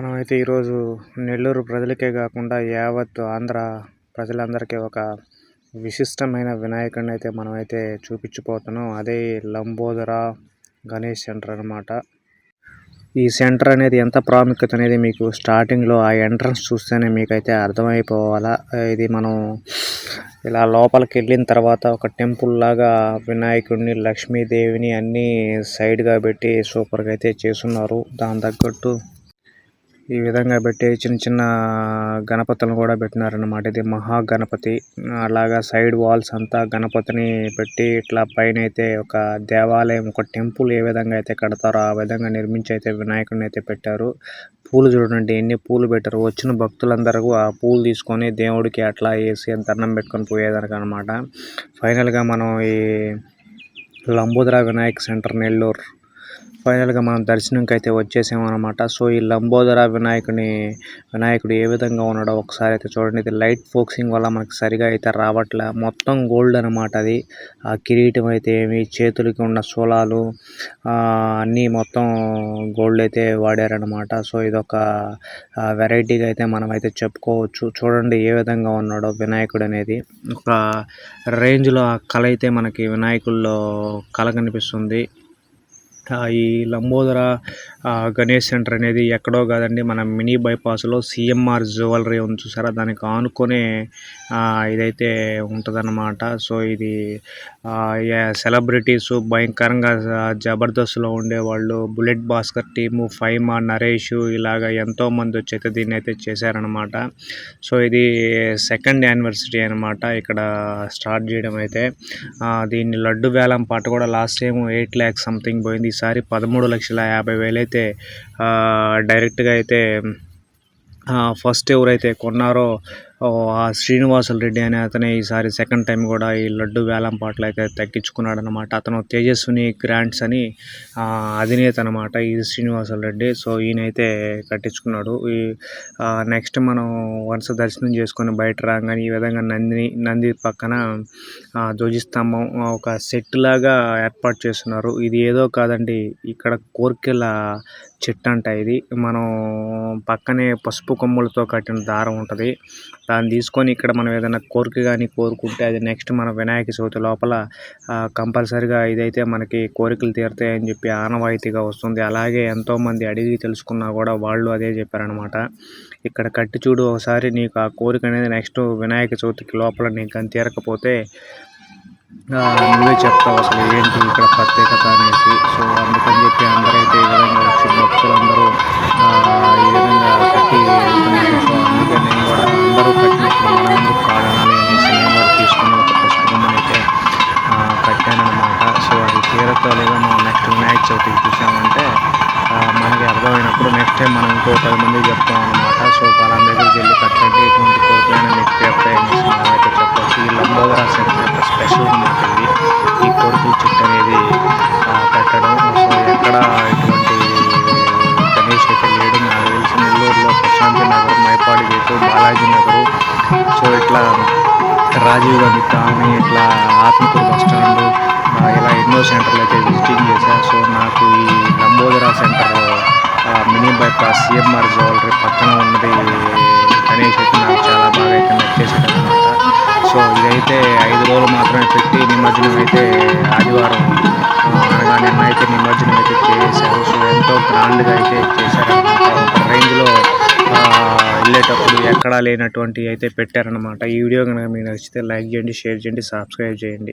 మనమైతే ఈరోజు నెల్లూరు ప్రజలకే కాకుండా యావత్ ఆంధ్ర ప్రజలందరికీ ఒక విశిష్టమైన వినాయకుడిని అయితే మనమైతే చూపించిపోతున్నాం. అదే లంబోదర గణేష్ సెంటర్ అనమాట ఈ సెంటర్ అనేది ఎంత ప్రాముఖ్యత అనేది మీకు స్టార్టింగ్లో ఆ ఎంట్రన్స్ చూస్తేనే మీకైతే అర్థమైపోవాలా. ఇది మనం ఇలా లోపలికి వెళ్ళిన తర్వాత ఒక టెంపుల్ లాగా వినాయకుడిని లక్ష్మీదేవిని అన్నీ సైడ్గా పెట్టి సూపర్గా అయితే చేసున్నారు దాని తగ్గట్టు ఈ విధంగా పెట్టి చిన్న చిన్న గణపతులను కూడా పెట్టినారనమాట ఇది మహా గణపతి అలాగా సైడ్ వాల్స్ అంతా గణపతిని పెట్టి ఇట్లా పైన అయితే ఒక దేవాలయం ఒక టెంపుల్ ఏ విధంగా అయితే కడతారో ఆ విధంగా నిర్మించి అయితే వినాయకుడిని అయితే పెట్టారు. పూలు చూడండి ఎన్ని పూలు పెట్టారు. వచ్చిన భక్తులందరూ ఆ పూలు తీసుకొని దేవుడికి అట్లా వేసి దండం పెట్టుకొని పోయేదానికి అనమాట ఫైనల్గా మనం ఈ లంబోదర వినాయక్ సెంటర్ నెల్లూరు ఫైనల్గా మనం దర్శనంకి అయితే వచ్చేసాం అనమాట సో ఈ లంబోదర వినాయకుని వినాయకుడు ఏ విధంగా ఉన్నాడో ఒకసారి అయితే చూడండి. ఇది లైట్ ఫోక్సింగ్ వల్ల మనకి సరిగా అయితే రావట్లే. మొత్తం గోల్డ్ అనమాట అది. ఆ కిరీటం అయితే ఏమి చేతులకి ఉన్న సోలాలు అన్నీ మొత్తం గోల్డ్ అయితే వాడారనమాట సో ఇదొక వెరైటీగా అయితే మనం అయితే చెప్పుకోవచ్చు. చూడండి ఏ విధంగా ఉన్నాడో వినాయకుడు అనేది. ఒక రేంజ్లో ఆ కళ అయితే మనకి వినాయకుల్లో కళ కనిపిస్తుంది. ఈ లంబోదర గణేష్ సెంటర్ అనేది ఎక్కడో కాదండి మన మినీ బైపాస్లో సిఎంఆర్ జ్యువెలరీ ఉంది చూసారా? దానికి ఆనుకునే ఇదైతే ఉంటుందన్నమాట. సో ఇది సెలబ్రిటీస్ భయంకరంగా జబర్దస్త్లో ఉండేవాళ్ళు బుల్లెట్ భాస్కర్ టీము ఫైమా నరేష్ ఇలాగ ఎంతోమంది వచ్చి అయితే దీన్ని అయితే చేశారనమాట సో ఇది సెకండ్ యానివర్సరీ అనమాట ఇక్కడ స్టార్ట్ చేయడం అయితే. దీన్ని లడ్డు వేలం పాట కూడా last time eight lakhs something పోయింది. ఈసారి పదమూడు లక్షల యాభై వేలు అయితే డైరెక్ట్గా అయితే ఫస్ట్ ఎవరైతే కొన్నారో ఆ శ్రీనివాసులు రెడ్డి అనే అతనే ఈసారి సెకండ్ టైం కూడా ఈ లడ్డు వేలం పాటలు అయితే తగ్గించుకున్నాడు అనమాట అతను తేజస్విని గ్రాండ్స్ అని అధినేత అనమాట ఈ శ్రీనివాసులు రెడ్డి. సో ఈయనైతే కట్టించుకున్నాడు. ఈ నెక్స్ట్ మనం వరుస దర్శనం చేసుకొని బయట రాగానే ఈ విధంగా నందిని నంది పక్కన ధ్వజస్తంభం ఒక సెట్ లాగా ఏర్పాటు చేస్తున్నారు. ఇది ఏదో కాదండి ఇక్కడ కోర్కెల చెట్టు అంట ఇది. మనం పక్కనే పసుపు కొమ్ములతో కట్టిన దారం ఉంటుంది. దాన్ని తీసుకొని ఇక్కడ మనం ఏదైనా కోరిక కానీ కోరుకుంటే అది నెక్స్ట్ మన వినాయక చవితి లోపల కంపల్సరిగా ఇదైతే మనకి కోరికలు తీరుతాయని చెప్పి ఆనవాయితీగా వస్తుంది. అలాగే ఎంతోమంది అడిగి తెలుసుకున్నా కూడా వాళ్ళు అదే చెప్పారనమాట ఇక్కడ కట్టి చూడు ఒకసారి నీకు ఆ కోరిక అనేది నెక్స్ట్ వినాయక చవితికి లోపల నీకు కానీ తీరకపోతే నువ్వే చెప్తావు అసలు ఏంటి ఇక్కడ ప్రత్యేకత అనేసి. సో అందుకని చెప్పి అందరైతే ఈ విధంగా వచ్చి భక్తులందరూ అది మనం నెక్స్ట్ వినాయక చవితికి చూసామంటే మనకి అర్థమైనప్పుడు నెక్స్ట్ టైం మనం ఇంకో పది మందికి చెప్తాం అనమాట సో వాళ్ళ దగ్గరికి వెళ్ళి కట్టండి ఇటువంటి కోరికలైనా మీకు తీరుతాయని అయితే చెప్పచ్చు. ఈ లంబోదరా సెంటర్ యొక్క స్పెషల్ అనమాట ఇది. ఈ కోరికల చుట్టూ అనేది కట్టడం. సో ఎక్కడ ఇటువంటి గణేష్ అయితే లేడు నాకు తెలిసి నెల్లూరులో ప్రశాంతి నగర్ మైపాడి గేటు బాలాజీ నగరు. సో ఇట్లా రాజీవ్ గాంధీ కానీ ఇట్లా ఆత్మకూరు బస్ స్టాండ్ ఇలా ఎన్నో సెంటర్లు అయితే విజిటింగ్ చేశాను సో నాకు ఈ Lambodara center mini bypass CMR jewellery పక్కన ఉన్నది గణేష్ అయితే నాకు చాలా బాగా అయితే నచ్చేసాడు అనమాట సో ఇదైతే ఐదు రోజులు మాత్రమే పెట్టి నిమజ్జనం అయితే ఆదివారం అనగా నిన్న అయితే నిమజ్జనం అయితే చేశారు. సో ఎంతో గ్రాండ్గా అయితే వెళ్ళేటప్పుడు ఎక్కడా లేనటువంటి అయితే పెట్టారనమాట ఈ వీడియో కనుక మీకు నచ్చితే లైక్ చేయండి షేర్ చేయండి సబ్స్క్రైబ్ చేయండి.